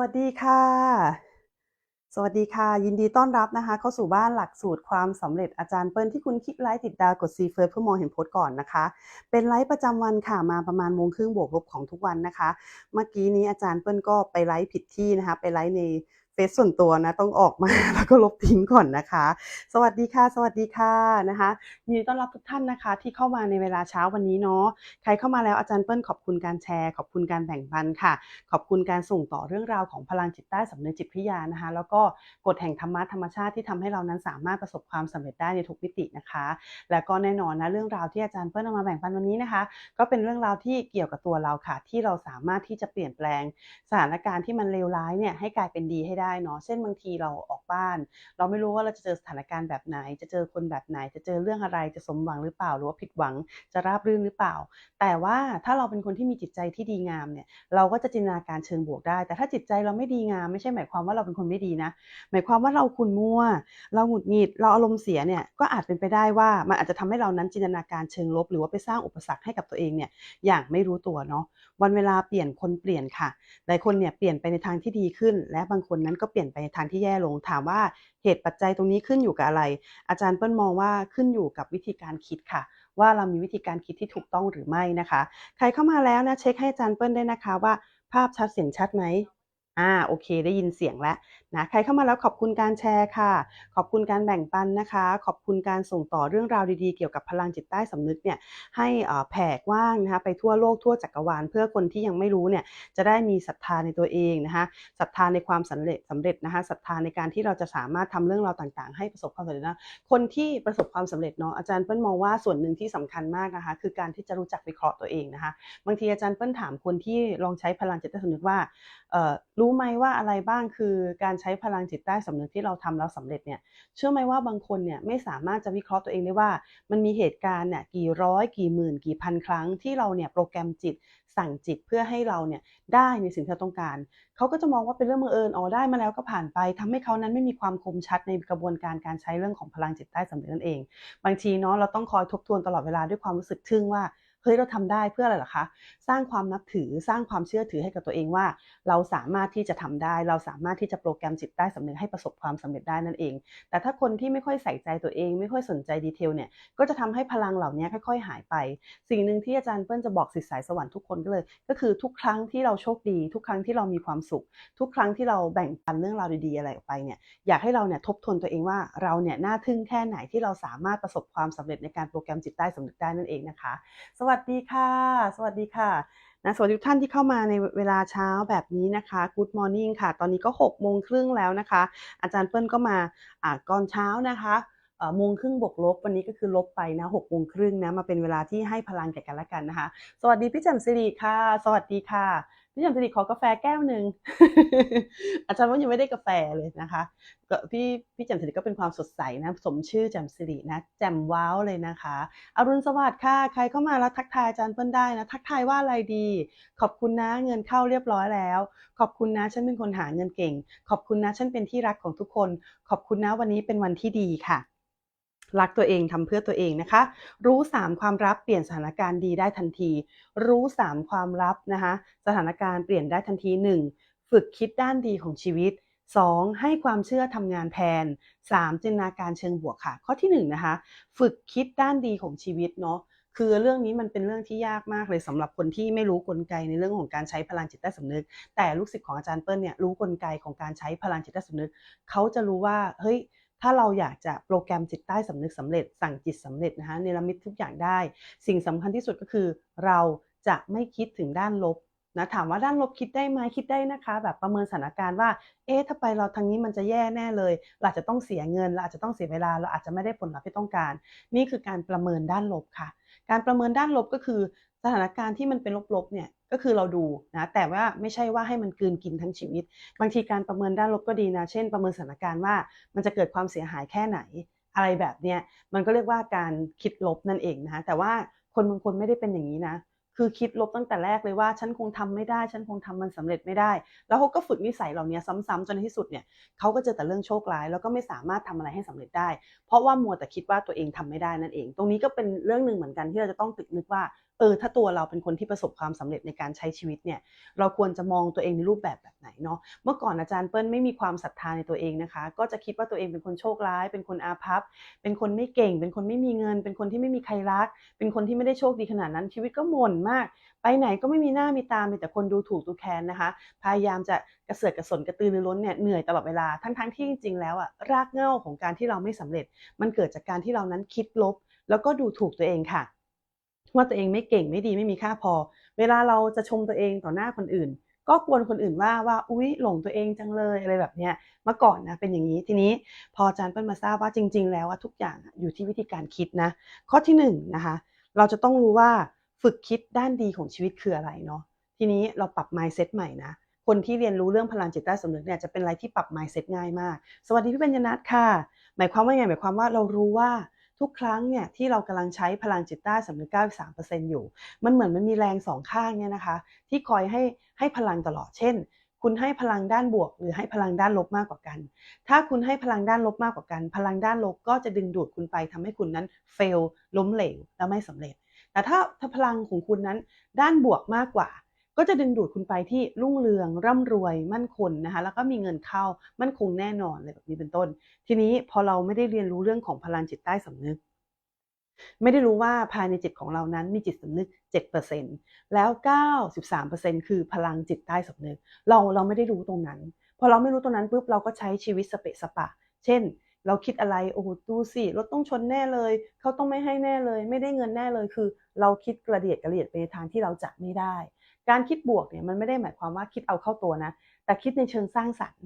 วัสดีค่ะ สวัสดีค่ะ ยินดีต้อนรับนะคะ เข้าสู่บ้านหลักสูตรความสำเร็จอาจารย์เปิ้ลที่คุณคลิกไลค์ติดดาวกดซีเฟิร์สเพื่อมองเห็นโพสต์ก่อนนะคะ เป็นไลฟ์ประจำวันค่ะมาประมาณโมงครึ่งบวกลบของทุกวันนะคะ เมื่อกี้นี้อาจารย์เปิ้ลก็ไปไลฟ์ผิดที่นะคะ ไปไลฟ์ใน เฟซส่วนตัวนะต้องออกมาแล้วก็ลบทิ้งก่อนนะคะ สวัสดีค่ะ สวัสดีค่ะนะคะยินดีต้อนรับทุกท่านนะคะ ที่เข้ามาในเวลาเช้าวันนี้เนาะใครเข้ามาแล้วอาจารย์เปิ้ลขอบคุณการแชร์ ขอบคุณการแบ่งปันค่ะ ขอบคุณการส่งต่อเรื่องราวของพลังจิตใต้สำนึกจิตวิยานะคะ แล้วก็กฎแห่งธรรมะธรรมชาติที่ทำให้เรานั้นสามารถประสบความสำเร็จได้ในทุกมิตินะคะ แล้วก็แน่นอนนะเรื่องราวที่อาจารย์เปิ้ลเอามาแบ่งปันวันนี้นะคะ ก็เป็นเรื่องราวที่เกี่ยวกับตัวเราค่ะ ที่เราสามารถที่จะเปลี่ยนแปลง สถานการณ์ที่มันเลวร้ายเนี่ยให้กลายเป็นดีให้ได้เนาะเช่นบางทีเราออกบ้าน เราไม่รู้ว่าเราจะเจอสถานการณ์แบบไหน จะเจอคนแบบไหน จะเจอเรื่องอะไรจะสมหวังหรือเปล่า หรือว่าผิดหวังจะราบรื่นหรือเปล่า แต่ว่าถ้าเราเป็นคนที่มีจิตใจที่ดีงามเนี่ยเราก็จะจินตนาการเชิงบวกได้ แต่ถ้าจิตใจเราไม่ดีงามไม่ใช่หมายความว่าเราเป็นคนไม่ดีนะหมายความว่าเราขุ่นมัวเราหงุดหงิดเราอารมณ์เสียเนี่ยก็อาจเป็นไปได้ว่ามันอาจจะทำให้เรานั้นจินตนาการเชิงลบ หรือว่าไปสร้างอุปสรรคให้กับตัวเองเนี่ยอย่างไม่รู้ตัวเนาะวันเวลาเปลี่ยนคนเปลี่ยนค่ะหลายคนเนี่ยเปลี่ยนไปในทางที่ดีขึ้น และบางคนนั้นก็เปลี่ยนไปในทางที่แย่ลง ถามว่าเหตุปัจจัยตรงนี้ขึ้นอยู่กับอะไร อาจารย์เปิ้ลมองว่าขึ้นอยู่กับวิธีการคิดค่ะ ว่าเรามีวิธีการคิดที่ถูกต้องหรือไม่นะคะ ใครเข้ามาแล้วนะเช็คให้อาจารย์เปิ้ลได้นะคะว่า ภาพชัดเสียงชัดไหม อ่าโอเค ได้ยินเสียงแล้วนะใครเข้ามาแล้วขอบคุณการแชร์ค่ะ ขอบคุณการแบ่งปันนะคะ ขอบคุณการส่งต่อเรื่องราวดีๆ เกี่ยวกับพลังจิตใต้สำนึกเนี่ยให้อ่าแผ่กว้างนะคะไปทั่วโลกทั่วจักรวาล เพื่อคนที่ยังไม่รู้เนี่ยจะได้มีศรัทธาในตัวเองนะคะศรัทธาในความสำเร็จสำเร็จนะคะศรัทธาในการที่เราจะสามารถทำเรื่องราวต่างๆ ให้ประสบความสำเร็จนะคนที่ประสบความสำเร็จเนาะอาจารย์เปิ้ลมองว่าส่วนหนึ่งที่สำคัญมากนะคะคือการที่จะรู้จักวิเคราะห์ตัวเองนะคะบางทีอาจารย์เปิ้ลถามคนที่ลองใช้พลังจิตใต้สำนึกว่าเอ่อรู้ไหมว่าอะไรบ้างคือการใช้พลังจิตใต้สำนึกที่เราทำแล้วสำเร็จเนี่ยเชื่อไหมว่าบางคนเนี่ยไม่สามารถจะวิเคราะห์ตัวเองได้ว่า มันมีเหตุการณ์เนี่ยกี่ร้อยกี่หมื่นกี่พันครั้งที่เราเนี่ยโปรแกรมจิตสั่งจิตเพื่อให้เราเนี่ยได้ในสิ่งที่เราต้องการ เขาก็จะมองว่าเป็นเรื่องบังเอิญอ๋อได้มาแล้วก็ผ่านไปทำให้เขานั้นไม่มีความคมชัดในกระบวนการการใช้เรื่องของพลังจิตใต้สำนึกนั่นเอง บางทีเนาะเราต้องคอยทบทวนตลอดเวลาด้วยความรู้สึกทึ่งว่า ฮ้ยเราทำได้เพื่ออะไรเหรอคะ สร้างความนับถือสร้างความเชื่อถือให้กับตัวเองว่า เราสามารถที่จะทำได้ เราสามารถที่จะโปรแกรมจิตใต้สำนึกให้ประสบความสำเร็จได้นั่นเอง แต่ถ้าคนที่ไม่ค่อยใส่ใจตัวเอง ไม่ค่อยสนใจดีเทลเนี่ยก็จะทำให้พลังเหล่านี้ค่อย ๆ หายไป สิ่งหนึ่งที่อาจารย์เปิ้ลจะบอกสิทธิสายสวรรค์ทุกคนก็เลย ก็คือทุกครั้งที่เราโชคดี ทุกครั้งที่เรามีความสุข ทุกครั้งที่เราแบ่งปันเรื่องราวดีๆอะไรออกไปเนี่ยอยากให้เราเนี่ยทบทวนตัวเองว่าเราเนี่ยน่าทึ่งแค่ไหนที่เราสามารถประสบความสำเร็จในการโปรแกรมจิตใต้สำนึกได้นั่นเองนะคะสวัสสดีค่ะ สวัสดีค่ะนะสวัสดีทุกท่านที่เข้ามาในเวลาเช้าแบบนี้นะคะ Good Morning ค่ะ ตอนนี้ก็6โมงครึ่งแล้วนะคะ อาจารย์เปิ้ลก็มาอ่าก่อนเช้านะคะเอ่อโมงครึ่งบวกลบวันนี้ก็คือลบไปนะหกโมงครึ่งนะมาเป็นเวลาที่ให้พลังแก่กันและกันนะคะ สวัสดีพี่แจ่มสิริค่ะ สวัสดีค่ะ พี่แจ่มสิริขอกาแฟแก้วหนึ่งอาจารย์ว่ายังไม่ได้กาแฟเลยนะคะก็พี่พี่แจ่มสิริก็เป็นความสดใสนะ สมชื่อแจ่มสิรินะแจ่มว้าวเลยนะคะอรุณสวัสดิ์ค่ะ ใครเข้ามาแล้วทักทายอาจารย์เปิ้ลได้นะทักทายว่าอะไรดี ขอบคุณนะเงินเข้าเรียบร้อยแล้ว ขอบคุณนะฉันเป็นคนหาเงินเก่ง ขอบคุณนะฉันเป็นที่รักของทุกคน ขอบคุณนะวันนี้เป็นวันที่ดีค่ะ รักตัวเองทำเพื่อตัวเองนะคะ รู้ 3 ความลับเปลี่ยนสถานการณ์ดีได้ทันที รู้ 3 ความลับนะคะ สถานการณ์เปลี่ยนได้ทันที 1. ฝึกคิดด้านดีของชีวิต 2. ให้ความเชื่อทำงานแทน 3. จินตนาการเชิงบวกค่ะ ข้อที่1นะคะ ฝึกคิดด้านดีของชีวิตเนาะคือเรื่องนี้มันเป็นเรื่องที่ยากมากเลยสำหรับคนที่ไม่รู้กลไกในเรื่องของการใช้พลังจิตใต้สำนึก แต่ลูกศิษย์ของอาจารย์เปิ้ลเนี่ยรู้กลไกของการใช้พลังจิตใต้สำนึก เขาจะรู้ว่าเฮ้ย ถ้าเราอยากจะโปรแกรมจิตใต้สำนึกสำเร็จ สั่งจิตสำเร็จนะคะเนรมิตทุกอย่างได้ สิ่งสำคัญที่สุดก็คือ เราจะไม่คิดถึงด้านลบนะถามว่าด้านลบคิดได้ไหมคิดได้นะคะ แบบประเมินสถานการณ์ว่า เอ๊ะถ้าไปเราทางนี้มันจะแย่แน่เลย เราอาจจะต้องเสียเงินเราอาจจะต้องเสียเวลาเราอาจจะไม่ได้ผลลัพธ์ที่ต้องการ นี่คือการประเมินด้านลบค่ะ การประเมินด้านลบก็คือ ถานการณ์ที่มันเป็นลบๆเนี่ยก็คือเราดูนะแต่ว่าไม่ใช่ว่าให้มันกืนกินทั้งชีวิต บางทีการประเมินด้านลบก็ดีนะ เช่น ประเมินสถานการณ์ว่ามันจะเกิดความเสียหายแค่ไหน อะไรแบบเนี้ยมันก็เรียกว่าการคิดลบนั่นเองนะคะแต่ว่าคนบางคนไม่ได้เป็นอย่างนี้นะ คือคิดลบตั้งแต่แรกเลยว่า ฉันคงทำไม่ได้ ฉันคงทำมันสำเร็จไม่ได้ แล้วเขาก็ฝึกนิสัยเหล่านี้ซ้ำๆจนในที่สุดเนี่ยเขาก็เจอแต่เรื่องโชคร้าย แล้วก็ไม่สามารถทำอะไรให้สำเร็จได้ เพราะว่ามัวแต่คิดว่าตัวเองทำไม่ได้นั่นเอง ตรงนี้ก็เป็นเรื่องหนึ่งเหมือนกันที่เราจะต้องตึกนึกว่า เออถ้าตัวเราเป็นคนที่ประสบความสำเร็จในการใช้ชีวิตเนี่ยเราควรจะมองตัวเองในรูปแบบแบบไหนเนาะเมื่อก่อนอาจารย์เปิ้ลไม่มีความศรัทธาในตัวเองนะคะ ก็จะคิดว่าตัวเองเป็นคนโชคร้าย เป็นคนอาภัพ เป็นคนไม่เก่ง เป็นคนไม่มีเงิน เป็นคนที่ไม่มีใครรัก เป็นคนที่ไม่ได้โชคดีขนาดนั้น ชีวิตก็หม่นมาก ไปไหนก็ไม่มีหน้ามีตามีแต่คนดูถูกดูแคลนนะคะ พยายามจะกระเสือกกระสนกระตือรือร้นเนี่ยเหนื่อยตลอดเวลาทั้งๆที่จริงๆแล้วอะรากเหง้าของการที่เราไม่สำเร็จ มันเกิดจากการที่เรานั้นคิดลบ แล้วก็ดูถูกตัวเองค่ะ ว่าตัวเองไม่เก่งไม่ดีไม่มีค่าพอ เวลาเราจะชมตัวเองต่อหน้าคนอื่น ก็กวนคนอื่นว่าว่าอุ๊ยหลงตัวเองจังเลยอะไรแบบเนี้ยเมื่อก่อนนะเป็นอย่างนี้ทีนี้พออาจารย์เปิ้ลมาทราบว่าจริง ๆ แล้วว่าทุกอย่างอยู่ที่วิธีการคิดนะ ข้อที่หนึ่งนะคะเราจะต้องรู้ว่าฝึกคิดด้านดีของชีวิตคืออะไรเนาะทีนี้เราปรับ mindset ใหม่นะคนที่เรียนรู้เรื่องพลังจิตใต้สำนึกเนี่ยจะเป็นอะไรที่ปรับ mindset ง่ายมาก สวัสดีพี่เบญจนัทค่ะ หมายความว่าไงหมายความว่าเรารู้ว่า ทุกครั้งเนี่ยที่เรากำลังใช้พลังจิตใต้สำนึก93%อยู่ มันเหมือนมันมีแรงสองข้างเนี่ยนะคะ ที่คอยให้ให้พลังตลอดเช่น คุณให้พลังด้านบวก หรือให้พลังด้านลบมากกว่ากัน ถ้าคุณให้พลังด้านลบมากกว่ากัน พลังด้านลบก็จะดึงดูดคุณไปทำให้คุณนั้น fail ล้มเหลวและไม่สำเร็จ แต่ถ้าถ้าพลังของคุณนั้นด้านบวกมากกว่า ก็จะดึงดูดคุณไปที่รุ่งเรืองร่ำรวยมั่นคงนะคะแล้วก็มีเงินเข้ามั่นคงแน่นอนอะไรแบบนี้เป็นต้น ทีนี้พอเราไม่ได้เรียนรู้เรื่องของพลังจิตใต้สำนึก ไม่ได้รู้ว่าภายในจิตของเรานั้นมีจิตสำนึก 7%แล้ว 93%คือพลังจิตใต้สำนึก เราเราไม่ได้รู้ตรงนั้น พอเราไม่รู้ตรงนั้นปุ๊บเราก็ใช้ชีวิตสเปะสปะ เช่นเราคิดอะไรโอ้โหดูสิรถต้องชนแน่เลย เขาต้องไม่ให้แน่เลย ไม่ได้เงินแน่เลยคือ เราคิดกระเดียดกระเดียดไปในทางที่เราจะไม่ได้ การคิดบวกเนี่ยมันไม่ได้หมายความว่าคิดเอาเข้าตัวนะ แต่คิดในเชิงสร้างสรรค์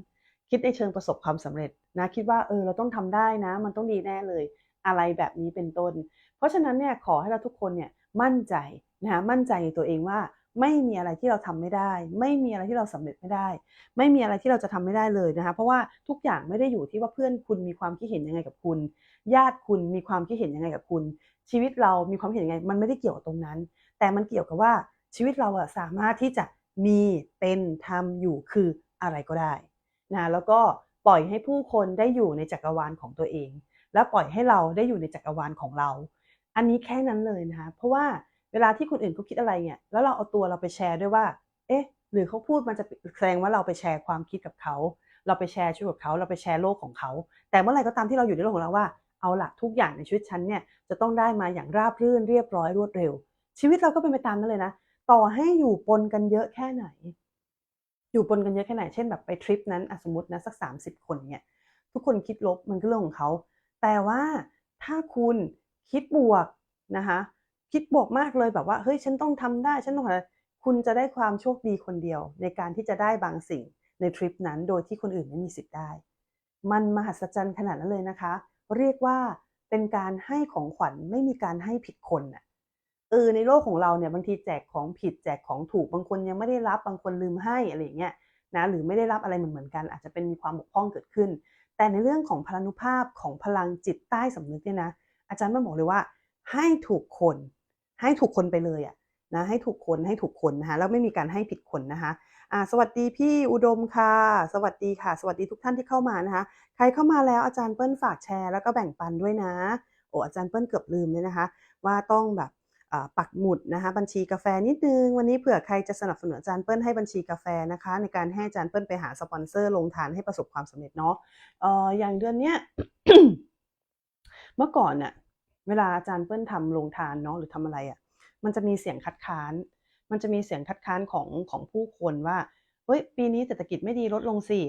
คิดในเชิงประสบความสำเร็จนะคิดว่าเออเราต้องทำได้นะ มันต้องดีแน่เลย อะไรแบบนี้เป็นต้น เพราะฉะนั้นเนี่ยขอให้เราทุกคนเนี่ยมั่นใจนะคะมั่นใจในตัวเองว่าไม่มีอะไรที่เราทำไม่ได้ ไม่มีอะไรที่เราสำเร็จไม่ได้ ไม่มีอะไรที่เราจะทำไม่ได้เลยนะคะ เพราะว่าทุกอย่างไม่ได้อยู่ที่ว่าเพื่อนคุณมีความคิดเห็นยังไงกับคุณ ญาติคุณมีความคิดเห็นยังไงกับคุณ ชีวิตเรามีความคิดเห็นยังไง มันไม่ได้เกี่ยวกับตรงนั้น แต่มันเกี่ยวกับว่า ชีวิตเราอะสามารถที่จะมีเป็นทำอยู่คืออะไรก็ได้นะแล้วก็ปล่อยให้ผู้คนได้อยู่ในจักรวาลของตัวเอง แล้วปล่อยให้เราได้อยู่ในจักรวาลของเรา อันนี้แค่นั้นเลยนะคะเพราะว่าเวลาที่คนอื่นเขาคิดอะไรเนี่ยแล้วเราเอาตัวเราไปแชร์ด้วยว่า เอ๊ะ หรือเขาพูดมันจะแสดงว่าเราไปแชร์ความคิดกับเขา เราไปแชร์ชีวิตกับเขา เราไปแชร์โลกของเขา แต่เมื่อไหร่ก็ตามที่เราอยู่ในโลกของเราว่า เอาละทุกอย่างในชีวิตฉันเนี่ยจะต้องได้มาอย่างราบรื่นเรียบร้อยรวดเร็ว ชีวิตเราก็เป็นไปตามนั้นเลยนะ ต่อให้อยู่ปนกันเยอะแค่ไหน อยู่ปนกันเยอะแค่ไหน เช่นแบบไปทริปนั้นสมมตินะสัก 30 คนเนี่ยทุกคนคิดลบมันก็เรื่องของเขา แต่ว่าถ้าคุณคิดบวกนะคะคิดบวกมากเลยแบบว่าเฮ้ยฉันต้องทำได้ฉันต้องคุณจะได้ความโชคดีคนเดียว ในการที่จะได้บางสิ่งในทริปนั้นโดยที่คนอื่นไม่มีสิทธิ์ได้ มันมหัศจรรย์ขนาดนั้นเลยนะคะ เรียกว่าเป็นการให้ของขวัญไม่มีการให้ผิดคนอะ เออในโลกของเราเนี่ยบางทีแจกของผิดแจกของถูกบางคนยังไม่ได้รับบางคนลืมให้อะไรอย่างเงี้ยนะหรือไม่ได้รับอะไรเหมือนเหมือนกัน อาจจะเป็นมีความบกพร่องเกิดขึ้น แต่ในเรื่องของพลานุภาพของพลังจิตใต้สำนึกเนี่ยนะ อาจารย์มาบอกเลยว่า ให้ถูกคน ให้ถูกคนไปเลยอะนะให้ถูกคนให้ถูกคนนะคะแล้วไม่มีการให้ผิดคนนะคะอ่าสวัสดีพี่อุดมค่ะ สวัสดีค่ะ สวัสดีทุกท่านที่เข้ามานะคะใครเข้ามาแล้วอาจารย์เปิ้ลฝากแชร์แล้วก็แบ่งปันด้วยนะโอ้อาจารย์เปิ้ลเกือบลืมเลยนะคะ ว่าต้องแบบ ปักหมุดนะคะบัญชีกาแฟนิดนึง วันนี้เผื่อใครจะสนับสนุนอาจารย์เปิ้ลให้บัญชีกาแฟนะคะ ในการให้อาจารย์เปิ้ลไปหาสปอนเซอร์ลงทานให้ประสบความสำเร็จเนาะเอออย่างเดือนเนี้ยเมื่อก่อนน่ะเวลาอาจารย์เปิ้ลทำลงทานเนาะหรือทำอะไรอะ่ะมันจะมีเสียงคัดค้าน มันจะมีเสียงคัดค้านของของผู้คนว่าเฮ้ยปีนี้เศรษฐกิจไม่ดีลดลงสิ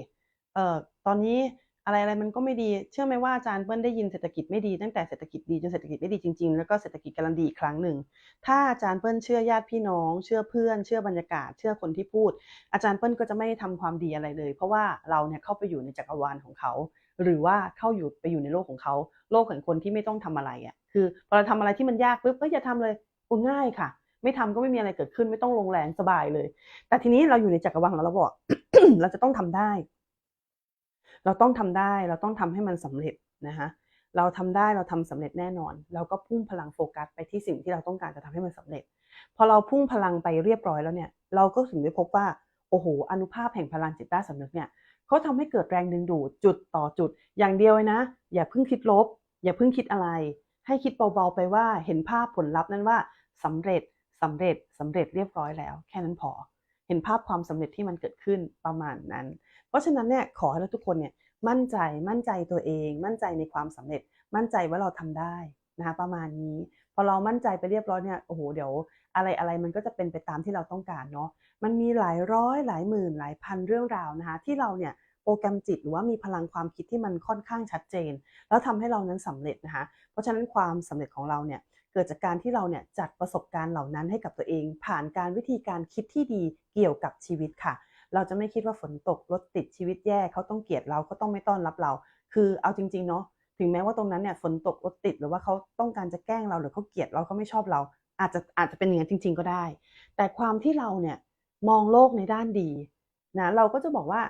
เอ่อตอนนี้ อะไรอะไรมันก็ไม่ดี เชื่อไหมว่าอาจารย์เปิ้ลได้ยินเศรษฐกิจไม่ดีตั้งแต่เศรษฐกิจดีจนเศรษฐกิจไม่ดีจริงๆ แล้วก็เศรษฐกิจกำลังดีอีกครั้งหนึ่ง ถ้าอาจารย์เปิ้ลเชื่อญาติพี่น้อง เชื่อเพื่อน เชื่อบรรยากาศ เชื่อคนที่พูด อาจารย์เปิ้ลก็จะไม่ทำความดีอะไรเลย เพราะว่าเราเนี่ยเข้าไปอยู่ในจักรวาลของเขา หรือว่าเข้าอยู่ไปอยู่ในโลกของเขา โลกของคนที่ไม่ต้องทำอะไรอะ คือพอเราทำอะไรที่มันยากปุ๊บก็อย่าทำเลยโอ้ง่ายค่ะ ไม่ทำก็ไม่มีอะไรเกิดขึ้น ไม่ต้องลงแรงสบายเลย แต่ทีนี้เราอยู่ในจักรวาลของเราเราบอกเราจะต้องทำได้ เราต้องทำได้เราต้องทำให้มันสำเร็จนะคะเราทำได้เราทำสำเร็จแน่นอน เราก็พุ่งพลังโฟกัสไปที่สิ่งที่เราต้องการจะทำให้มันสำเร็จ พอเราพุ่งพลังไปเรียบร้อยแล้วเนี่ย เราก็ถึงได้พบว่าโอ้โหอนุภาพแห่งพลังจิตใต้สำนึกเนี่ยเขาทำให้เกิดแรงดึงดูดจุดต่อจุด อย่างเดียวเลยนะ อย่าเพิ่งคิดลบ อย่าเพิ่งคิดอะไร ให้คิดเบาๆไปว่าเห็นภาพผลลัพธ์นั้นว่าสำเร็จสำเร็จสำเร็จเรียบร้อยแล้ว แค่นั้นพอ เห็นภาพความสำเร็จที่มันเกิดขึ้นประมาณนั้น เพราะฉะนั้นเนี่ยขอให้เราทุกคนเนี่ยมั่นใจมั่นใจตัวเอง มั่นใจในความสำเร็จ มั่นใจว่าเราทำได้นะคะประมาณนี้ พอเรามั่นใจไปเรียบร้อยเนี่ยโอ้โหเดี๋ยว อะไรอะไรมันก็จะเป็นไปตามที่เราต้องการเนาะมันมีหลายร้อยหลายหมื่นหลายพันเรื่องราวนะคะที่เราเนี่ยโปรแกรมจิตหรือว่ามีพลังความคิดที่มันค่อนข้างชัดเจน แล้วทำให้เรานั้นสำเร็จนะคะเพราะฉะนั้นความสำเร็จของเราเนี่ยเกิดจากการที่เราเนี่ยจัดประสบการณ์เหล่านั้นให้กับตัวเอง ผ่านการวิธีการคิดที่ดีเกี่ยวกับชีวิตค่ะ เราจะไม่คิดว่าฝนตกรถติดชีวิตแย่เขาต้องเกลียดเราเขาต้องไม่ต้อนรับเรา คือเอาจริงๆเนาะถึงแม้ว่าตรงนั้นเนี่ยฝนตกรถติดหรือว่าเขาต้องการจะแกล้งเราหรือเขาเกลียดเราเขาไม่ชอบเรา อาจจะอาจจะเป็นอย่างนั้นจริง ๆ ก็ได้ แต่ความที่เราเนี่ยมองโลกในด้านดีนะเราก็จะบอกว่า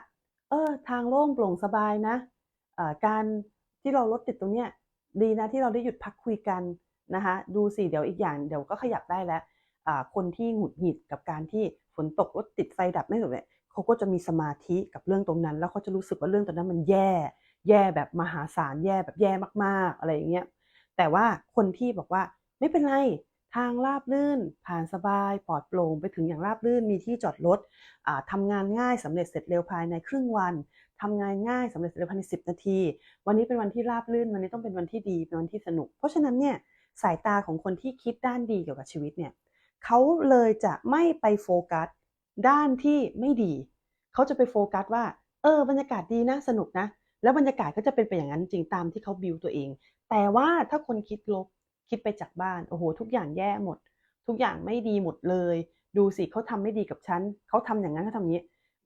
เออทางโล่งโปร่งสบายนะอ่าการที่เรารถติดตรงเนี้ยดีนะที่เราได้หยุดพักคุยกันนะคะดูสิเดี๋ยวอีกอย่างเดี๋ยวก็ขยับได้แล้วอ่าคนที่หงุดหงิดกับการที่ฝนตกรถติดไฟดับไม่สำเร็จ เขาก็จะมีสมาธิกับเรื่องตรงนั้น แล้วเขาจะรู้สึกว่าเรื่องตรงนั้นมันแย่ แย่แบบมหาศาลแย่แบบแย่มากๆอะไรอย่างเงี้ยแต่ว่าคนที่บอกว่าไม่เป็นไรทางราบลื่น ผ่านสบายปลอดโปร่งไปถึงอย่างราบลื่นมีที่จอดรถอ่าทำงานง่ายสำเร็จเสร็จเร็วภายในครึ่งวันทำงานง่ายสำเร็จเสร็จเร็วภายใน10 นาที วันนี้เป็นวันที่ราบลื่นวันนี้ต้องเป็นวันที่ดีเป็นวันที่สนุก เพราะฉะนั้นเนี่ยสายตาของคนที่คิดด้านดีเกี่ยวกับชีวิตเนี่ยเขาเลยจะไม่ไปโฟกัสด้านที่ไม่ดี เขาจะไปโฟกัสว่า เออ บรรยากาศดีนะ สนุกนะ แล้วบรรยากาศก็จะเป็นไปอย่างนั้นจริงตามที่เขาบิวตัวเอง แต่ว่าถ้าคนคิดลบ คิดไปจากบ้าน โอ้โห ทุกอย่างแย่หมด ทุกอย่างไม่ดีหมดเลย ดูสิเขาทำไม่ดีกับฉัน เขาทำอย่างนั้นเขาทำนี้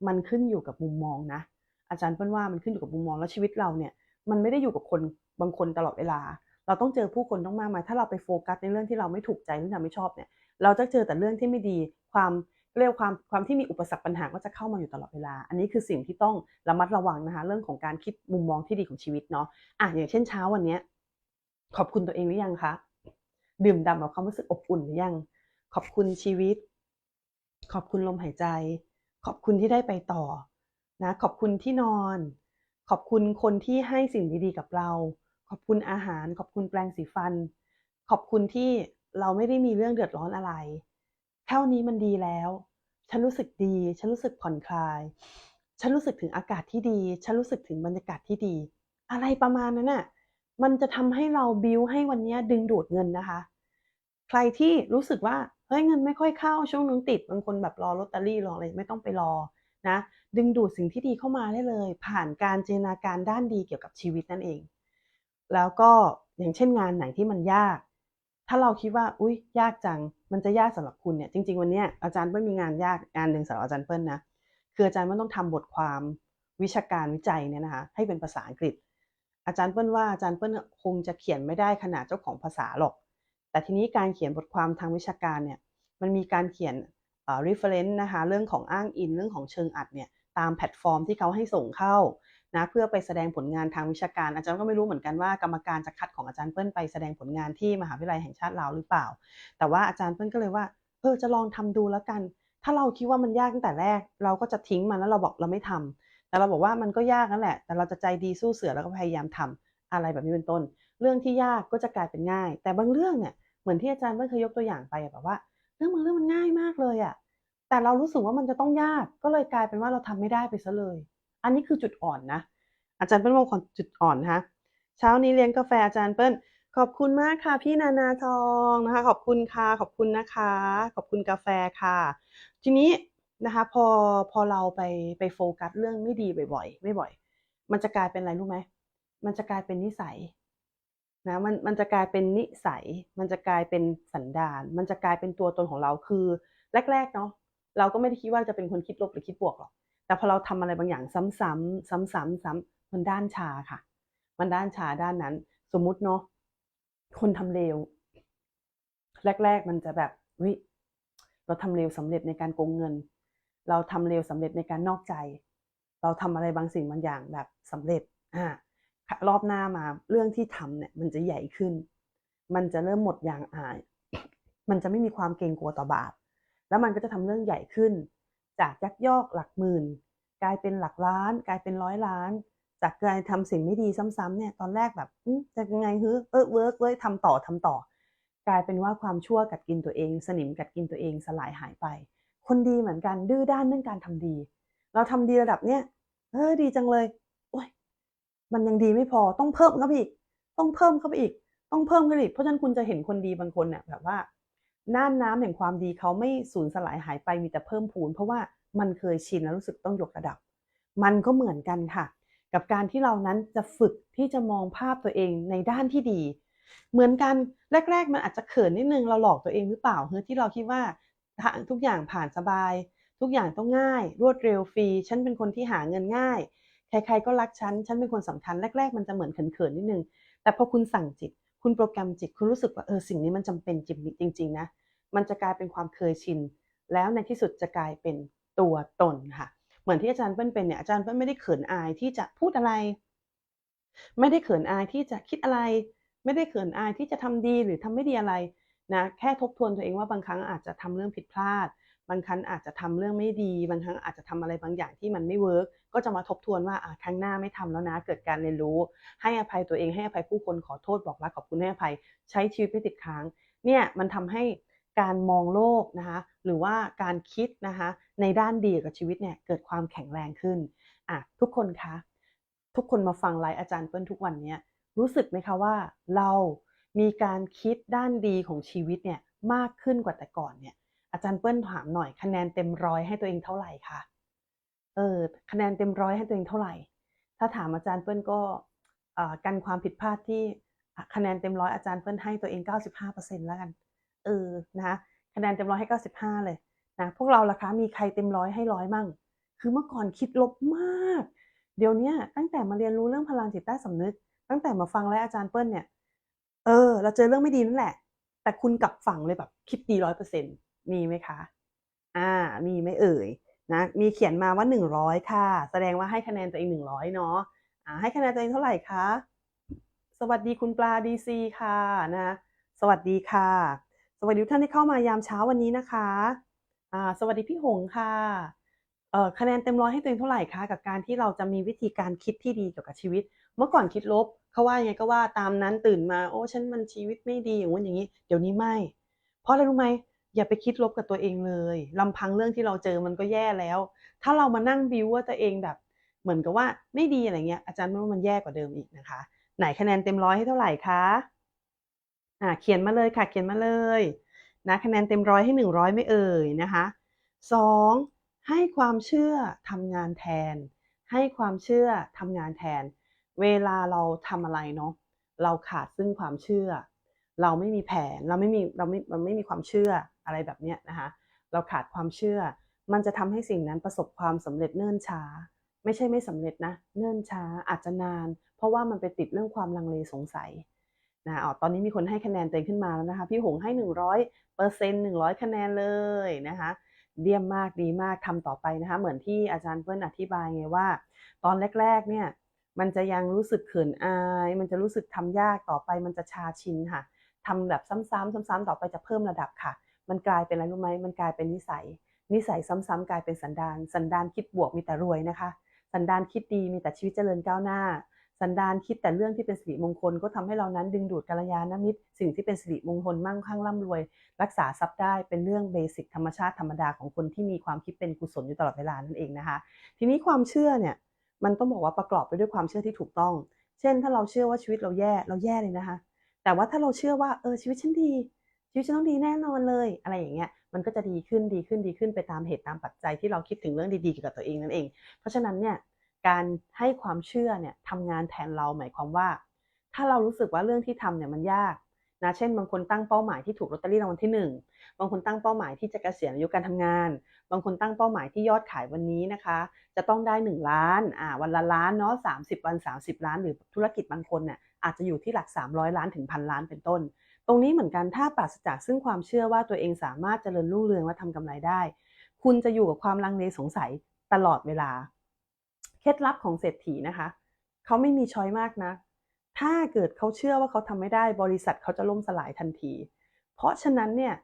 มันขึ้นอยู่กับมุมมองนะ อาจารย์เปิ้ลว่ามันขึ้นอยู่กับมุมมองแล้วชีวิตเราเนี่ย มันไม่ได้อยู่กับคนบางคนตลอดเวลา เราต้องเจอผู้คนต้องมากมาย ถ้าเราไปโฟกัสในเรื่องที่เราไม่ถูกใจหรือเราไม่ชอบเนี่ย เราจะเจอแต่เรื่องที่ไม่ดี ความ เรียกความความที่มีอุปสรรคปัญหาก็จะเข้ามาอยู่ตลอดเวลา อันนี้คือสิ่งที่ต้องระมัดระวังนะคะ เรื่องของการคิดมุมมองที่ดีของชีวิตเนาะอะอย่างเช่นเช้าวันเนี้ย ขอบคุณตัวเองหรือยังคะดื่มด่ำกับความรู้สึกอบอุ่นหรือยัง ขอบคุณชีวิต ขอบคุณลมหายใจ ขอบคุณที่ได้ไปต่อนะขอบคุณที่นอน ขอบคุณคนที่ให้สิ่งดีๆกับเรา ขอบคุณอาหาร ขอบคุณแปรงสีฟัน ขอบคุณที่เราไม่ได้มีเรื่องเดือดร้อนอะไร เท่านี้มันดีแล้ว ฉันรู้สึกดี ฉันรู้สึกผ่อนคลาย ฉันรู้สึกถึงอากาศที่ดี ฉันรู้สึกถึงบรรยากาศที่ดี อะไรประมาณนั้นน่ะ มันจะทำให้เราบิวให้วันนี้ดึงดูดเงินนะคะ ใครที่รู้สึกว่าเฮ้ยเงินไม่ค่อยเข้าช่วงนึงติดบางคนแบบรอลอตเตอรี่รออะไรไม่ต้องไปรอนะดึงดูดสิ่งที่ดีเข้ามาได้เลย ผ่านการจินตนาการด้านดีเกี่ยวกับชีวิตนั่นเอง แล้วก็อย่างเช่นงานไหนที่มันยาก ถ้าเราคิดว่าอุ้ยยากจัง มันจะยากสำหรับคุณเนี่ยจริง ๆ วันนี้อาจารย์เปิ้ลมีงานยากงานหนึ่งสำหรับอาจารย์เปิ้ลนะคืออาจารย์เปิ้ลต้องทำบทความวิชาการวิจัยเนี่ยนะคะให้เป็นภาษาอังกฤษ อาจารย์เปิ้ลว่าอาจารย์เปิ้ลคงจะเขียนไม่ได้ขนาดเจ้าของภาษาหรอก แต่ทีนี้การเขียนบทความทางวิชาการเนี่ยมันมีการเขียนเอ่อ reference นะคะเรื่องของอ้างอิงเรื่องของเชิงอัดเนี่ยตามแพลตฟอร์มที่เขาให้ส่งเข้า นะเพื่อไปแสดงผลงานทางวิชาการ อาจารย์ก็ไม่รู้เหมือนกันว่ากรรมการจะคัดของอาจารย์เปิ้ลไปแสดงผลงานที่มหาวิทยาลัยแห่งชาติลาวหรือเปล่า แต่ว่าอาจารย์เปิ้ลก็เลยว่าเออจะลองทำดูแล้วกัน ถ้าเราคิดว่ามันยากตั้งแต่แรก เราก็จะทิ้งมันแล้วเราบอกเราไม่ทำแต่เราบอกว่ามันก็ยากนั่นแหละ แต่เราจะใจดีสู้เสือแล้วก็พยายามทำอะไรแบบนี้เป็นต้น เรื่องที่ยากก็จะกลายเป็นง่าย แต่บางเรื่องเนี่ยเหมือนที่อาจารย์เปิ้ลเคยยกตัวอย่างไปแบบว่า เรื่องบางเรื่องมันง่ายมากเลยอะแต่เรารู้สึกว่ามันจะต้องยากก็เลยกลายเป็นว่าเราทำไม่ได้ไปซะเลย อันนี้คือจุดอ่อนนะ อาจารย์เปิ้ลมองของจุดอ่อนนะคะเช้านี้เลี้ยงกาแฟอาจารย์เปิ้ลขอบคุณมากค่ะพี่นานาทองนะคะ ขอบคุณค่ะขอบคุณนะคะ ขอบคุณกาแฟค่ะ ทีนี้นะคะพอพอเราไปไปโฟกัสเรื่องไม่ดีบ่อยๆไม่บ่อย มันจะกลายเป็นอะไรรู้ไหมมันจะกลายเป็นนิสัยนะมันมันจะกลายเป็นนิสัย มันจะกลายเป็นสันดาน มันจะกลายเป็นตัวตนของเราคือแรกๆเนาะเราก็ไม่ได้คิดว่าจะเป็นคนคิดลบหรือคิดบวกหรอก แต่พอเราทำอะไรบางอย่างซ้ำๆซ้ำๆซ้ำๆมันด้านชาค่ะ มันด้านชาด้านนั้น สมมุติเนาะคนทำเลวแรก ๆ มันจะแบบเฮ้ยเราทำเลวสำเร็จในการโกงเงิน เราทำเลวสำเร็จในการนอกใจ เราทำอะไรบางสิ่งบางอย่างแบบสำเร็จอ่ารอบหน้ามาเรื่องที่ทำเนี่ย มันจะใหญ่ขึ้น มันจะเริ่มหมดอย่างอาย มันจะไม่มีความเกรงกลัวต่อบาป แล้วมันก็จะทำเรื่องใหญ่ขึ้น จากยักยอกหลักหมื่น กลายเป็นหลักล้าน กลายเป็นร้อยล้าน จากการทำสิ่งไม่ดีซ้ำๆเนี่ยตอนแรกแบบจะยังไงฮึเออเวิร์กเว้ยทำต่อทำต่อ กลายเป็นว่าความชั่วกัดกินตัวเอง สนิมกัดกินตัวเองสลายหายไป คนดีเหมือนกันดื้อด้านเรื่องการทำดี เราทำดีระดับเนี้ยเออดีจังเลยโอ้ยมันยังดีไม่พอต้องเพิ่มเข้าไปอีก ต้องเพิ่มเข้าไปอีก ต้องเพิ่มขึ้นอีกเพราะฉะนั้นคุณจะเห็นคนดีบางคนเนี่ยแบบว่า น่านน้ำแห่งความดีเขาไม่สูญสลายหายไปมีแต่เพิ่มพูน เพราะว่ามันเคยชินแล้วรู้สึกต้องยกระดับ มันก็เหมือนกันค่ะ กับการที่เรานั้นจะฝึกที่จะมองภาพตัวเองในด้านที่ดี เหมือนกันแรก ๆ มันอาจจะเขินนิดนึงเราหลอกตัวเองหรือเปล่าเฮ้ยที่เราคิดว่าทุกอย่างผ่านสบาย ทุกอย่างต้องง่าย รวดเร็วฟรีฉันเป็นคนที่หาเงินง่าย ใคร ๆ ก็รักฉันฉันเป็นคนสำคัญแรก ๆ มันจะเหมือนเขินๆนิดนึงแต่พอคุณสั่งจิต คุณโปรแกรมจิตคุณรู้สึกว่าเออสิ่งนี้มันจำเป็นจริงๆนะมันจะกลายเป็นความเคยชิน แล้วในที่สุดจะกลายเป็นตัวตนค่ะ เหมือนที่อาจารย์เปิ้ลเป็นเนี่ยอาจารย์เปิ้ลไม่ได้เขินอายที่จะพูดอะไร ไม่ได้เขินอายที่จะคิดอะไร ไม่ได้เขินอายที่จะทำดีหรือทำไม่ดีอะไรนะแค่ทบทวนตัวเองว่าบางครั้งอาจจะทำเรื่องผิดพลาด บางครั้งอาจจะทำเรื่องไม่ดี บางครั้งอาจจะทำอะไรบางอย่างที่มันไม่เวิร์ก ก็จะมาทบทวนว่าอะครั้งหน้าไม่ทำแล้วนะ เกิดการเรียนรู้ ให้อภัยตัวเองให้อภัยผู้คนขอโทษบอกรักขอบคุณให้อภัย ใช้ชีวิตไม่ติดค้าง เนี่ยมันทำให้การมองโลกนะคะหรือว่าการคิดนะคะในด้านดีกับชีวิตเนี่ยเกิดความแข็งแรงขึ้นอะทุกคนคะทุกคนมาฟังไลฟ์อาจารย์เปิ้ลทุกวันเนี้ยรู้สึกไหมคะว่าเรามีการคิดด้านดีของชีวิตเนี่ยมากขึ้นกว่าแต่ก่อนเนี่ยอาจารย์เปิ้ลถามหน่อยคะแนนเต็มร้อยให้ตัวเองเท่าไหร่คะ เออคะแนนเต็มร้อยให้ตัวเองเท่าไหร่ ถ้าถามอาจารย์เปิ้ลก็กันความผิดพลาดที่คะแนนเต็มร้อยอาจารย์เปิ้ลให้ตัวเอง 95%แล้วกัน เออ นะคะคะแนนเต็มร้อยให้ 95 เลยนะ พวกเราล่ะคะมีใครเต็มร้อยให้ร้อยมั่ง คือเมื่อก่อนคิดลบมาก เดี๋ยวนี้ตั้งแต่มาเรียนรู้เรื่องพลังจิตใต้สำนึก ตั้งแต่มาฟังและอาจารย์เปิ้ลเนี่ย เออ เราเจอเรื่องไม่ดีนั่นแหละ แต่คุณกลับฝังเลยแบบคิดดีร้อยเปอร์เซ็นต์มีไหมคะ อ่า มีไหมเอ่ย นะมีเขียนมาว่าหนึ่งร้อยค่ะ แสดงว่าให้คะแนนตัวเองหนึ่งร้อยเนาะให้คะแนนตัวเองเท่าไหร่คะ สวัสดีคุณปลาดีซีค่ะนะสวัสดีค่ะ สวัสดีทุกท่านที่เข้ามายามเช้าวันนี้นะคะสวัสดีพี่หงค่ะคะแนนเต็มร้อยให้ตัวเองเท่าไหร่คะกับการที่เราจะมีวิธีการคิดที่ดีเกี่ยวกับชีวิต เมื่อก่อนคิดลบเขาว่าไงก็ว่าตามนั้นตื่นมา โอ้ฉันมันชีวิตไม่ดีอย่างนู้นอย่างนี้ เดี๋ยวนี้ไม่ เพราะอะไรรู้ไหม อย่าไปคิดลบกับตัวเองเลยลำพังเรื่องที่เราเจอมันก็แย่แล้ว ถ้าเรามานั่งบิวว่าตัวเองแบบ เหมือนกับว่าไม่ดีอะไรเงี้ยอาจารย์ว่ามันแย่กว่าเดิมอีกนะคะ ไหนคะแนนเต็มร้อยให้เท่าไหร่คะอ่าเขียนมาเลยค่ะเขียนมาเลยนะคะแนนเต็มร้อยให้หนึ่งร้อยไม่เอ่ยนะคะสองให้ความเชื่อทำงานแทน ให้ความเชื่อทำงานแทน เวลาเราทำอะไรเนาะเราขาดซึ่งความเชื่อ เราไม่มีแผนเราไม่มีเราไม่เราไม่มีความเชื่อ อะไรแบบเนี้ยนะคะเราขาดความเชื่อ มันจะทำให้สิ่งนั้นประสบความสำเร็จเนิ่นช้า ไม่ใช่ไม่สำเร็จนะ เนิ่นช้าอาจจะนาน เพราะว่ามันไปติดเรื่องความลังเลสงสัยนะอ๋อตอนนี้มีคนให้คะแนนเตัวเองขึ้นมาแล้วนะคะ พี่หงให้ 100เปอร์เซ็นต์หนึ่งร้อยคะแนนเลยนะคะเยี่ยมมากดีมากทำต่อไปนะคะ เหมือนที่อาจารย์เปิ้ลอธิบายไงว่า ตอนแรกๆเนี่ยมันจะยังรู้สึกเขินอาย มันจะรู้สึกทำยากต่อไป มันจะชาชินค่ะทำแบบซ้ำๆซ้ำๆต่อไปจะเพิ่มระดับค่ะ มันกลายเป็นอะไรรู้ไหมมันกลายเป็นนิสัย นิสัยซ้ำๆกลายเป็นสันดาน สันดานคิดบวกมีแต่รวยนะคะ สันดานคิดดีมีแต่ชีวิตเจริญก้าวหน้า สันดานคิดแต่เรื่องที่เป็นสิริมงคล ก็ทำให้เรานั้นดึงดูดกัลยาณมิตร สิ่งที่เป็นสิริมงคลมั่งคั่งร่ำรวย รักษาทรัพย์ได้เป็นเรื่องเบสิกธรรมชาติธรรมดาของคนที่มีความคิดเป็นกุศลอยู่ตลอดเวลานั่นเองนะคะ ทีนี้ความเชื่อเนี่ยมันต้องบอกว่าประกอบไปด้วยความเชื่อที่ถูกต้อง เช่น ถ้าเราเชื่อว่าชีวิตเราแย่เราแย่เลยนะคะ แต่ว่าถ้าเราเชื่อว่าเออชีวิตฉันดี ชีวิตฉันต้องดีแน่นอนเลย อะไรอย่างเงี้ยมันก็จะดีขึ้นดีขึ้นดีขึ้นไปตามเหตุตามปัจจัยที่เราคิดถึงเรื่องดีๆเกี่ยวกับตัวเองนั่นเอง เพราะฉะนั้นเนี่ยการให้ความเชื่อเนี่ยทำงานแทนเราหมายความว่า ถ้าเรารู้สึกว่าเรื่องที่ทำเนี่ยมันยากนะเช่นบางคนตั้งเป้าหมายที่ถูกลอตเตอรี่รางวัลที่ 1 บางคนตั้งเป้าหมายที่จะเกษียณอายุการทำงาน บางคนตั้งเป้าหมายที่ยอดขายวันนี้นะคะ จะต้องได้ 1 ล้านอ่าวันละล้านเนาะ30 วัน 30 ล้าน หรือธุรกิจบางคนเนี่ยอาจจะอยู่ที่หลัก 300 ล้านถึงพันล้านเป็นต้น ตรงนี้เหมือนกันถ้าปราศจากซึ่งความเชื่อว่าตัวเองสามารถเจริญรุ่งเรืองและทำกำไรได้ คุณจะอยู่กับความลังเลสงสัยตลอดเวลา เคล็ดลับของเศรษฐีนะคะ เขาไม่มีช้อยมากนะ ถ้าเกิดเขาเชื่อว่าเขาทำไม่ได้บริษัทเขาจะล่มสลายทันที เพราะฉะนั้นเนี่ย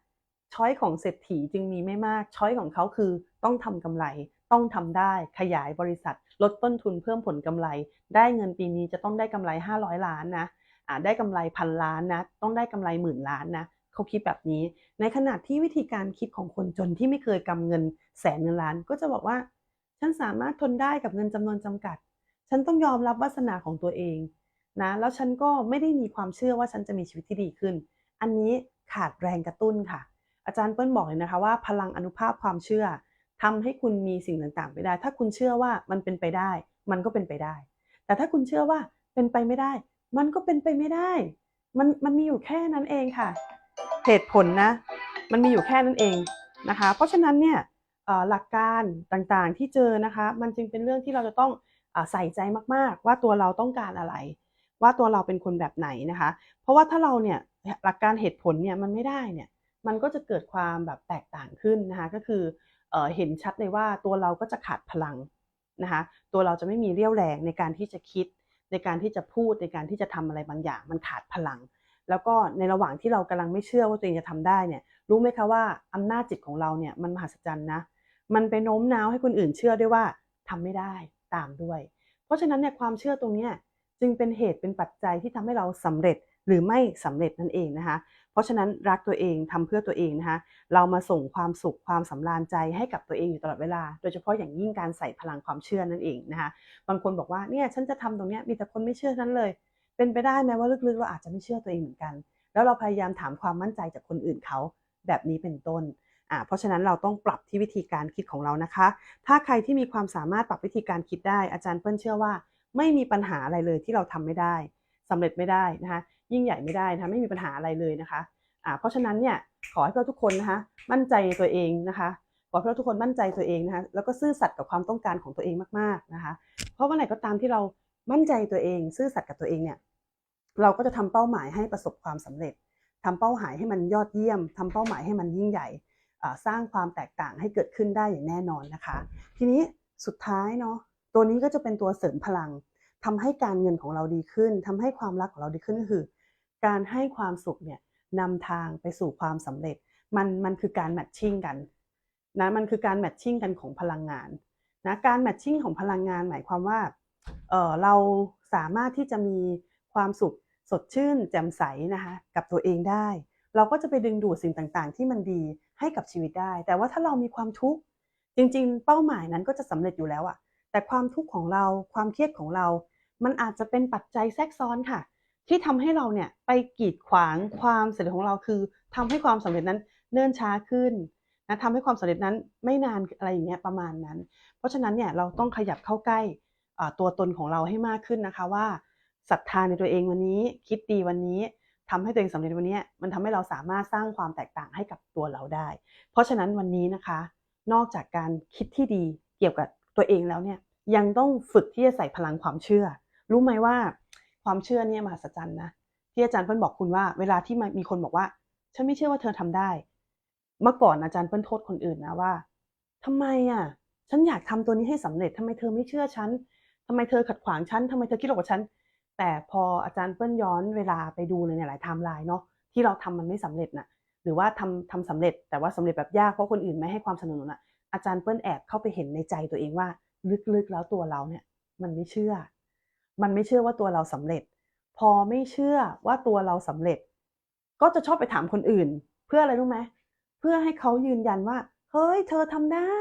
ช้อยของเศรษฐีจึงมีไม่มากช้อยของเขาคือต้องทำกำไร ต้องทำได้ขยายบริษัท ลดต้นทุนเพิ่มผลกำไร ได้เงินปีนี้จะต้องได้กำไร 500 ล้านนะ ได้กำไรพันล้านนะ ต้องได้กำไรหมื่นล้านนะเขาคิดแบบนี้ ในขณะที่วิธีการคิดของคนจนที่ไม่เคยกำเงินแสนเงินล้าน ก็จะบอกว่า ฉันสามารถทนได้กับเงินจำนวนจำกัด ฉันต้องยอมรับวาสนาของตัวเองนะแล้วฉันก็ไม่ได้มีความเชื่อว่าฉันจะมีชีวิตที่ดีขึ้น อันนี้ขาดแรงกระตุ้นค่ะ อาจารย์เปิ้ลบอกเลยนะคะว่าพลังอนุภาพความเชื่อทำให้คุณมีสิ่งต่างๆไปได้ ถ้าคุณเชื่อว่ามันเป็นไปได้ มันก็เป็นไปได้ แต่ถ้าคุณเชื่อว่าเป็นไปไม่ได้ มันก็เป็นไปไม่ได้ มันมันมีอยู่แค่นั้นเองค่ะ เหตุผลนะ มันมีอยู่แค่นั้นเองนะคะ เพราะฉะนั้นเนี่ยหลักการต่างๆที่เจอนะคะ มันจึงเป็นเรื่องที่เราจะต้องอใส่ใจมากๆ ว่าตัวเราต้องการอะไร ว่าตัวเราเป็นคนแบบไหนนะคะ เพราะว่าถ้าเราเนี่ยหลักการเหตุผลเนี่ยมันไม่ได้เนี่ย มันก็จะเกิดความแบบแตกต่างขึ้นนะคะ ก็คือเออเห็นชัดเลยว่าตัวเราก็จะขาดพลังนะคะ ตัวเราจะไม่มีเรี่ยวแรงในการที่จะคิด ในการที่จะพูดในการที่จะทำอะไรบางอย่าง มันขาดพลัง แล้วก็ในระหว่างที่เรากำลังไม่เชื่อว่าตัวเองจะทำได้เนี่ยรู้ไหมคะว่าอำนาจจิตของเราเนี่ยมันมหัศจรรย์นะมันไปโน้มน้าวให้คนอื่นเชื่อด้วยว่าทำไม่ได้ตามด้วย เพราะฉะนั้นเนี่ยความเชื่อตรงเนี้ยจึงเป็นเหตุเป็นปัจจัยที่ทำให้เราสำเร็จ หรือไม่สำเร็จนั่นเองนะคะ เพราะฉะนั้นรักตัวเองทำเพื่อตัวเองนะคะ เรามาส่งความสุขความสำราญใจให้กับตัวเองอยู่ตลอดเวลา โดยเฉพาะอย่างยิ่งการใส่พลังความเชื่อนั่นเองนะคะ บางคนบอกว่าเนี่ยฉันจะทำตรงเนี้ยมีแต่คนไม่เชื่อฉันเลย เป็นไปได้ไหมว่าลึกๆ เราอาจจะไม่เชื่อตัวเองเหมือนกัน แล้วเราพยายามถามความมั่นใจจากคนอื่นเขาแบบนี้เป็นต้นอ่าเพราะฉะนั้นเราต้องปรับที่วิธีการคิดของเรานะคะ ถ้าใครที่มีความสามารถปรับวิธีการคิดได้ อาจารย์เปิ้ลเชื่อว่า ไม่มีปัญหาอะไรเลยที่เราทำไม่ได้สำเร็จไม่ได้นะคะ ยิ่งใหญ่ไม่ได้นะคะไม่มีปัญหาอะไรเลยนะคะอ่าเพราะฉะนั้นเนี่ยขอให้พวกเราทุกคนนะคะมั่นใจในตัวเองนะคะขอให้พวกเราทุกคนมั่นใจตัวเองนะคะแล้วก็ซื่อสัตย์กับความต้องการของตัวเองมากๆนะคะ เพราะว่าไหนก็ตามที่เรามั่นใจตัวเอง ซื่อสัตย์กับตัวเองเนี่ยเราก็จะทำเป้าหมายให้ประสบความสำเร็จทำเป้าหมายให้มันยอดเยี่ยมทำเป้าหมายให้มันยิ่งใหญ่สร้างความแตกต่างให้เกิดขึ้นได้อย่างแน่นอนนะคะ ทีนี้สุดท้ายเนาะตัวนี้ก็จะเป็นตัวเสริมพลังทำให้การเงินของเราดีขึ้นทำให้ความรักของเราดีขึ้นก็คือ การให้ความสุขเนี่ยนำทางไปสู่ความสำเร็จ มันมันคือการแมทชิ่งกันนะมันคือการแมทชิ่งกันของพลังงานนะการแมทชิ่งของพลังงานหมายความว่าเออเราสามารถที่จะมีความสุขสดชื่น แจ่มใสนะคะกับตัวเองได้ เราก็จะไปดึงดูดสิ่งต่างๆ ที่มันดีให้กับชีวิตได้ แต่ว่าถ้าเรามีความทุกข์จริง ๆ เป้าหมายนั้นก็จะสำเร็จอยู่แล้วอะแต่ความทุกข์ของเราความเครียดของเรา มันอาจจะเป็นปัจจัยแทรกซ้อนค่ะ ที่ทำให้เราเนี่ยไปกีดขวางความสำเร็จของเราคือทำให้ความสำเร็จนั้นเนิ่นช้าขึ้นนะทำให้ความสำเร็จนั้นไม่นานอะไรอย่างเงี้ยประมาณนั้น เพราะฉะนั้นเนี่ยเราต้องขยับเข้าใกล้ตัวตนของเราให้มากขึ้นนะคะว่าศรัทธาในตัวเองวันนี้ คิดดีวันนี้ทำให้ตัวเองสำเร็จวันนี้มันทำให้เราสามารถสร้างความแตกต่างให้กับตัวเราได้ เพราะฉะนั้นวันนี้นะคะ นอกจากการคิดที่ดีเกี่ยวกับตัวเองแล้วเนี่ยยังต้องฝึกที่จะใส่พลังความเชื่อ รู้ไหมว่า ความเชื่อเนี่ยมหัศจรรย์นะที่อาจารย์เปิ้ลบอกคุณว่า เวลาที่มีคนบอกว่า ฉันไม่เชื่อว่าเธอทำได้ เมื่อก่อนอาจารย์เปิ้ลโทษคนอื่นนะว่าทำไมอะ ฉันอยากทำตัวนี้ให้สำเร็จทำไมเธอไม่เชื่อฉันทำไมเธอขัดขวางฉันทำไมเธอคิดหลอกกับฉันแต่พออาจารย์เปิ้ลย้อนเวลาไปดูในหลายไทม์ไลน์เนาะที่เราทำมันไม่สำเร็จน่ะหรือว่าทำทำสำเร็จแต่ว่าสำเร็จแบบยากเพราะคนอื่นไม่ให้ความสนับสนุนอะอาจารย์เปิ้ลแอบเข้าไปเห็นในใจตัวเองว่า ลึกๆแล้วตัวเราเนี่ย มันไม่เชื่อ มันไม่เชื่อว่าตัวเราสำเร็จ พอไม่เชื่อว่าตัวเราสำเร็จ ก็จะชอบไปถามคนอื่น เพื่ออะไรรู้ไหมเพื่อให้เขายืนยันว่า เฮ้ย เธอทำได้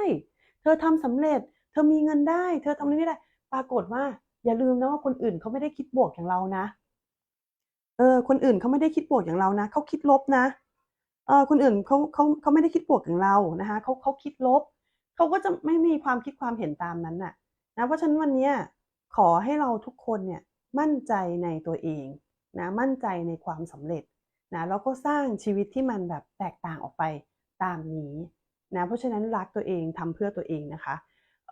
เธอทำสำเร็จ เธอมีเงินได้ เธอทำอะไรไม่ได้ ปรากฏว่า อย่าลืมนะว่าคนอื่นเขาไม่ได้คิดบวกอย่างเรานะเออคนอื่นเขาไม่ได้คิดบวกอย่างเรานะเขาคิดลบนะเออคนอื่นเขาเขาเขาไม่ได้คิดบวกอย่างเรานะคะเขาเขาคิดลบเขาก็จะไม่มีความคิดความเห็นตามนั้นน่ะนะเพราะฉะนั้นวันนี้ ขอให้เราทุกคนเนี่ยมั่นใจในตัวเองนะมั่นใจในความสำเร็จนะแล้วก็สร้างชีวิตที่มันแบบแตกต่างออกไปตามนี้นะเพราะฉะนั้นรักตัวเองทำเพื่อตัวเองนะคะ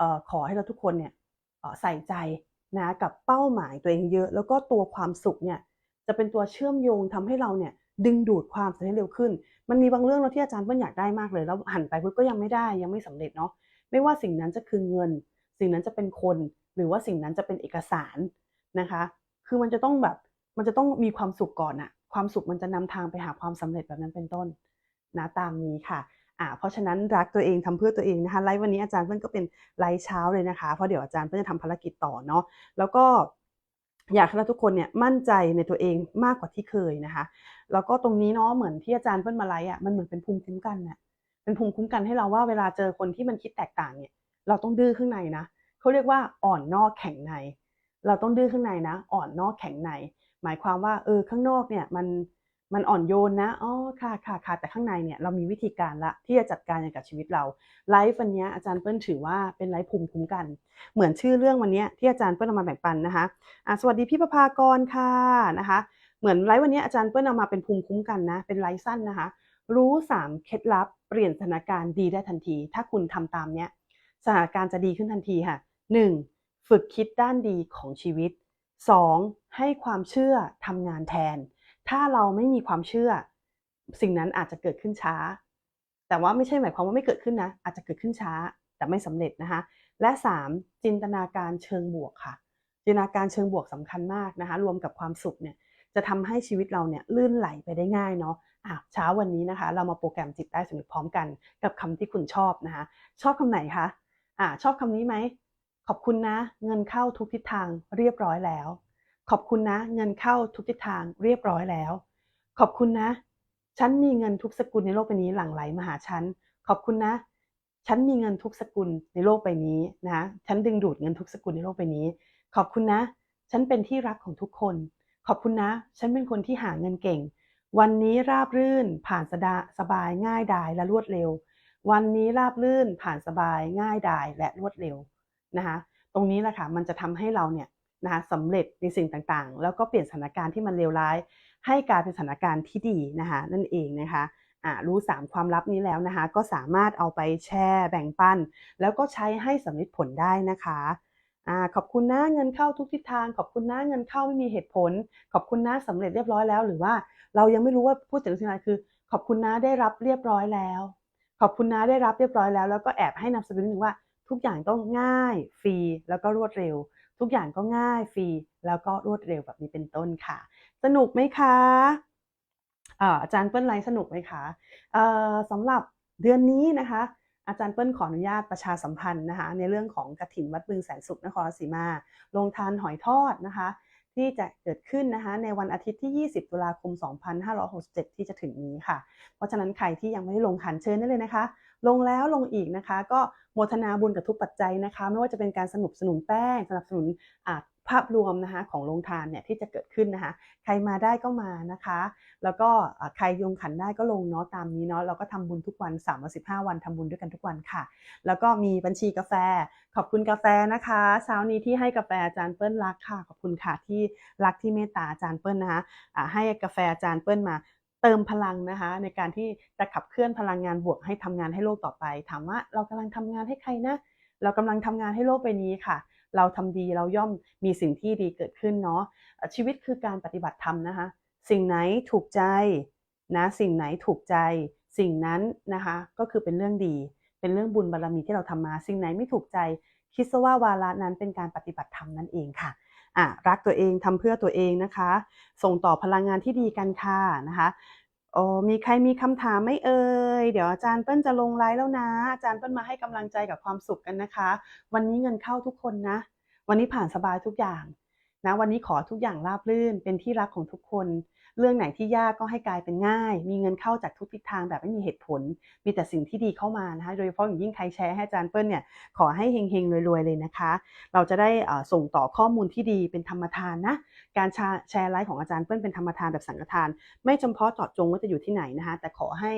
ออขอให้เราทุกคนเนี่ยใส่ใจนะกับเป้าหมายตัวเองเยอะ แล้วก็ตัวความสุขเนี่ยจะเป็นตัวเชื่อมโยงทำให้เราเนี่ยดึงดูดความสำเร็จเร็วขึ้น มันมีบางเรื่องเราที่อาจารย์เปิ้ลอยากได้มากเลยแล้วหันไปปุ๊บก็ยังไม่ได้ยังไม่สำเร็จเนาะไม่ว่าสิ่งนั้นจะคือเงิน สิ่งนั้นจะเป็นคน หรือว่าสิ่งนั้นจะเป็นเอกสารนะคะ คือมันจะต้องแบบมันจะต้องมีความสุขก่อนอะความสุขมันจะนำทางไปหาความสำเร็จแบบนั้นเป็นต้นนะตามนี้ค่ะอ่าเพราะฉะนั้นรักตัวเองทำเพื่อตัวเองนะคะไลฟ์วันนี้อาจารย์เปิ้ลก็เป็นไลฟ์เช้าเลยนะคะเพราะเดี๋ยวอาจารย์เปิ้ลจะทำภารกิจต่อเนาะแล้วก็อยากให้เราทุกคนเนี่ยมั่นใจในตัวเองมากกว่าที่เคยนะคะ แล้วก็ตรงนี้เนาะเหมือนที่อาจารย์เปิ้ลมาไลฟ์อะมันเหมือนเป็นภูมิคุ้มกันน่ะเป็นภูมิคุ้มกันให้เราว่าเวลาเจอคนที่มันคิดแตกต่างเนี่ยเราต้องดื้อข้างในนะ เขาเรียกว่าอ่อนนอกแข็งใน เราต้องดื้อข้างในนะ อ่อนนอกแข็งใน หมายความว่าเออข้างนอกเนี่ยมันมันอ่อนโยนนะอ๋อค่ะค่ะค่ะแต่ข้างในเนี่ยเรามีวิธีการละที่จะจัดการอย่างกับชีวิตเราไลฟ์วันนี้อาจารย์เปิ้ลถือว่าเป็นไลฟ์ภูมิคุ้มกัน เหมือนชื่อเรื่องวันนี้ที่อาจารย์เปิ้ลเอามาแบ่งปันนะคะอะสวัสดีพี่ประภากรค่ะนะคะ เหมือนไลฟ์วันนี้อาจารย์เปิ้ลเอามาเป็นภูมิคุ้มกันนะ เป็นไลฟ์สั้นนะคะ รู้ 3 เคล็ดลับเปลี่ยนสถานการณ์ดีได้ทันที ถ้าคุณทำตามเนี้ยสถานการณ์จะดีขึ้นทันทีค่ะ 1. ฝึกคิดด้านดีของชีวิต 2. ให้ความเชื่อทำงานแทน ถ้าเราไม่มีความเชื่อ สิ่งนั้นอาจจะเกิดขึ้นช้า แต่ว่าไม่ใช่หมายความว่าไม่เกิดขึ้นนะ อาจจะเกิดขึ้นช้าแต่ไม่สำเร็จนะคะ และ 3. จินตนาการเชิงบวกค่ะ จินตนาการเชิงบวกสำคัญมากนะคะ รวมกับความสุขเนี่ยจะทำให้ชีวิตเราเนี่ยลื่นไหลไปได้ง่ายเนาะอะเช้าวันนี้นะคะ เรามาโปรแกรมจิตใต้สำนึกพร้อมกัน กับคำที่คุณชอบนะคะ ชอบคำไหนคะอะชอบคำนี้ไหม ขอบคุณนะ เงินเข้าทุกทิศทางเรียบร้อยแล้ว ขอบคุณนะ เงินเข้าทุกทิศทางเรียบร้อยแล้ว ขอบคุณนะ ฉันมีเงินทุกสกุลในโลกใบนี้หลั่งไหลมาหาฉัน ขอบคุณนะ ฉันมีเงินทุกสกุลในโลกใบนี้นะ ฉันดึงดูดเงินทุกสกุลในโลกใบนี้ ขอบคุณนะ ฉันเป็นที่รักของทุกคน ขอบคุณนะ ฉันเป็นคนที่หาเงินเก่ง วันนี้ราบรื่น ผ่านสดาสบายง่ายดายและรวดเร็ว วันนี้ราบรื่นผ่านสบายง่ายดายและรวดเร็ว นะคะตรงนี้แหละค่ะมันจะทำให้เราเนี่ยนะคะสำเร็จในสิ่งต่างๆ แล้วก็เปลี่ยนสถานการณ์ที่มันเลวร้าย ให้กลายเป็นสถานการณ์ที่ดีนะคะนั่นเองนะคะอ่ารู้ 3 ความลับนี้แล้วนะคะก็สามารถเอาไปแชร์แบ่งปัน แล้วก็ใช้ให้สำเร็จผลได้นะคะอ่าขอบคุณนะเงินเข้าทุกทิศทาง ขอบคุณนะเงินเข้าไม่มีเหตุผล ขอบคุณนะสำเร็จเรียบร้อยแล้ว หรือว่าเรายังไม่รู้ว่าพูดถึงสิ่งอะไรคือ ขอบคุณนะได้รับเรียบร้อยแล้ว ขอบคุณนะได้รับเรียบร้อยแล้ว แล้วก็แอบให้นำเสนอนิดนึงว่า ทุกอย่างต้องง่ายฟรีแล้วก็รวดเร็ว ทุกอย่างก็ง่ายฟรีแล้วก็รวดเร็วแบบนี้เป็นต้นค่ะ สนุกไหมคะอาจารย์เปิ้ลไลฟ์สนุกไหมคะสำหรับเดือนนี้นะคะ อาจารย์เปิ้ลขออนุญาตประชาสัมพันธ์นะคะ ในเรื่องของกระถินวัดบึงแสนสุขนครราชสีมาลงทานหอยทอดนะคะ ที่จะเกิดขึ้นนะคะในวันอาทิตย์ที่ 20 ตุลาคม 2567 ที่จะถึงนี้ค่ะ เพราะฉะนั้นใครที่ยังไม่ได้ลงขันเชิญได้เลยนะคะ ลงแล้วลงอีกนะคะ ก็ โมทนาบุญกับทุกปัจจัยนะคะ ไม่ว่าจะเป็นการสนับสนุนแป้งสนับสนุนภาพรวมนะคะของโรงทานเนี่ยที่จะเกิดขึ้นนะคะ ใครมาได้ก็มานะคะ แล้วก็ใครลงขันได้ก็ลงเนาะตามนี้เนาะเราก็ทำบุญทุกวัน3ามสิบห้าวันทำบุญด้วยกันทุกวันค่ะ แล้วก็มีบัญชีกาแฟ ขอบคุณกาแฟนะคะเช้านี้ที่ให้กาแฟอาจารย์เปิ้ลรักค่ะขอบคุณค่ะที่รักที่เมตตาอาจารย์เปิ้ลนะคะให้กาแฟอาจารย์เปิ้ลมา เติมพลังนะคะในการที่จะขับเคลื่อนพลังงานบวกให้ทำงานให้โลกต่อไป ถามว่าเรากำลังทำงานให้ใครนะ เรากำลังทำงานให้โลกใบนี้ค่ะ เราทำดีเราย่อมมีสิ่งที่ดีเกิดขึ้นเนาะชีวิตคือการปฏิบัติธรรมนะคะ สิ่งไหนถูกใจนะสิ่งไหนถูกใจ สิ่งนั้นนะคะก็คือเป็นเรื่องดี เป็นเรื่องบุญบารมีที่เราทำมา สิ่งไหนไม่ถูกใจคิดซะว่าวาระนั้นเป็นการปฏิบัติธรรมนั่นเองค่ะ อะรักตัวเองทำเพื่อตัวเองนะคะ ส่งต่อพลังงานที่ดีกันค่ะนะคะโอ้มีใครมีคำถามไหม่เอ่ย เดี๋ยวอาจารย์เปิ้ลจะลงไลฟ์แล้วนะ อาจารย์เปิ้ลมาให้กำลังใจกับความสุขกันนะคะ วันนี้เงินเข้าทุกคนนะ วันนี้ผ่านสบายทุกอย่างนะ วันนี้ขอทุกอย่างราบรื่น เป็นที่รักของทุกคน เรื่องไหนที่ยากก็ให้กลายเป็นง่าย มีเงินเข้าจากทุกทิศทางแบบไม่มีเหตุผล มีแต่สิ่งที่ดีเข้ามานะคะ โดยเฉพาะอย่างยิ่งใครแชร์ให้อาจารย์เปิ้ลเนี่ยขอให้เฮงๆรวยๆเลยนะคะ เราจะได้ส่งต่อข้อมูลที่ดีเป็นธรรมทานนะการแชร์แชร์ไลฟ์ของอาจารย์เปิ้ลเป็นธรรมทานแบบสังฆทาน ไม่จำเพาะเจาะจงว่าจะอยู่ที่ไหนนะคะ แต่ขอให้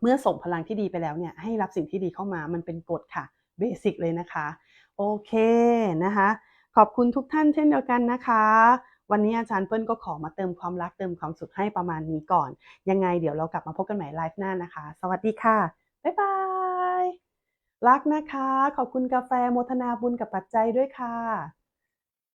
เมื่อส่งพลังที่ดีไปแล้วเนี่ยให้รับสิ่งที่ดีเข้ามามันเป็นกฎค่ะเบสิกเลยนะคะ โอเคนะคะ ขอบคุณทุกท่านเช่นเดียวกันนะคะ วันนี้อาจารย์เปิ้ลก็ขอมาเติมความรักเติมความสุขให้ประมาณนี้ก่อน ยังไงเดี๋ยวเรากลับมาพบกันใหม่ไลฟ์หน้านะคะ สวัสดีค่ะ บ๊ายบาย รักนะคะ ขอบคุณกาแฟโมทนาบุญกับปัจจัยด้วยค่ะ